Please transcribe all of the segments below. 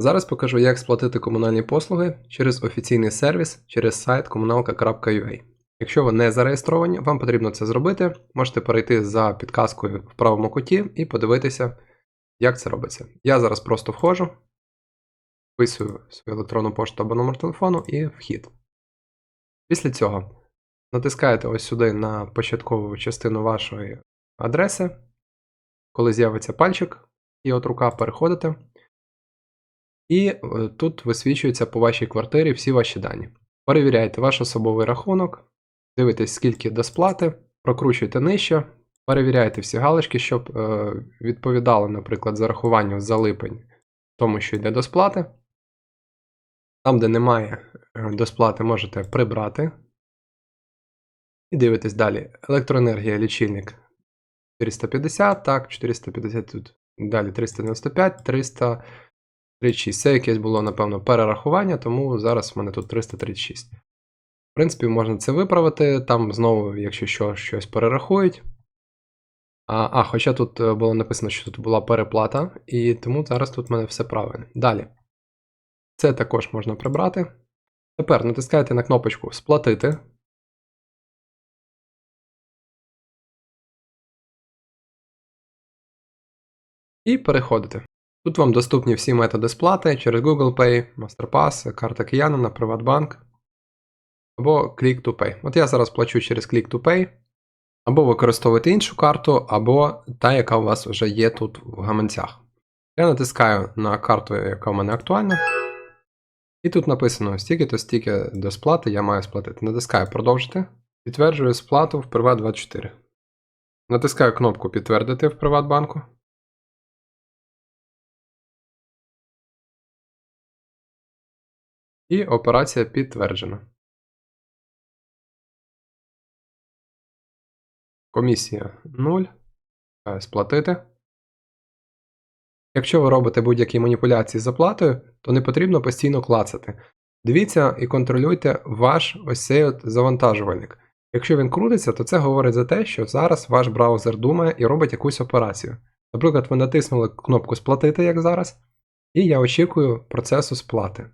Зараз покажу, як сплатити комунальні послуги через офіційний сервіс через сайт комуналка.ua. Якщо ви не зареєстровані, вам потрібно це зробити. Можете перейти за підказкою в правому куті і подивитися, як це робиться. Я зараз просто входжу, вписую свою електронну пошту або номер телефону і вхід. Після цього натискаєте ось сюди на початкову частину вашої адреси. Коли з'явиться пальчик і от рука, переходите. І е, тут висвічуються по вашій квартирі всі ваші дані. Перевіряйте ваш особовий рахунок, дивитесь, скільки до сплати, прокручуйте нижче, перевіряйте всі галочки, щоб е, відповідали, наприклад, зарахуванню за липень тому, що йде до сплати. Там, де немає е, до сплати, можете прибрати. І дивитесь далі. Електроенергія, лічильник 450, так, 450 тут. Далі 395, 336. Це якесь було, напевно, перерахування, тому зараз в мене тут 336. В принципі, можна це виправити. Там знову, якщо що, щось перерахують. А, а, хоча тут е, було написано, що тут була переплата, і тому зараз тут в мене все правильно. Далі. Це також можна прибрати. Тепер натискаєте на кнопочку Сплатити. І переходите. Тут вам доступні всі методи сплати через Google Pay, MasterPass, карта киянина, Приватбанк або Click to Pay. От я зараз плачу через Click to Pay. Або використовуєте іншу карту, або та, яка у вас вже є тут в гаманцях. Я натискаю на карту, яка в мене актуальна. І тут написано стільки-то стільки до сплати я маю сплатити. Натискаю продовжити. Підтверджую сплату в Приват24. Натискаю кнопку Підтвердити в Приватбанку. І операція підтверджена. Комісія 0. Е, Сплатити. Якщо ви робите будь-які маніпуляції з оплатою, то не потрібно постійно клацати. Дивіться і контролюйте ваш ось цей от завантажувальник. Якщо він крутиться, то це говорить за те, що зараз ваш браузер думає і робить якусь операцію. Наприклад, ви натиснули кнопку Сплатити, як зараз, і я очікую процесу сплати.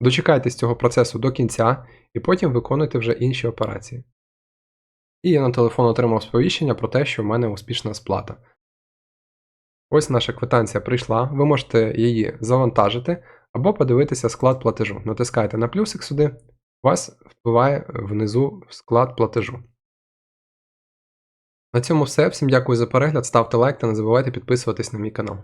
Дочекайтесь цього процесу до кінця, і потім виконуйте вже інші операції. І я на телефон отримав сповіщення про те, що в мене успішна сплата. Ось наша квитанція прийшла, ви можете її завантажити або подивитися склад платежу. Натискаєте на плюсик сюди, у вас впливає внизу склад платежу. На цьому все. Всім дякую за перегляд, ставте лайк та не забувайте підписуватись на мій канал.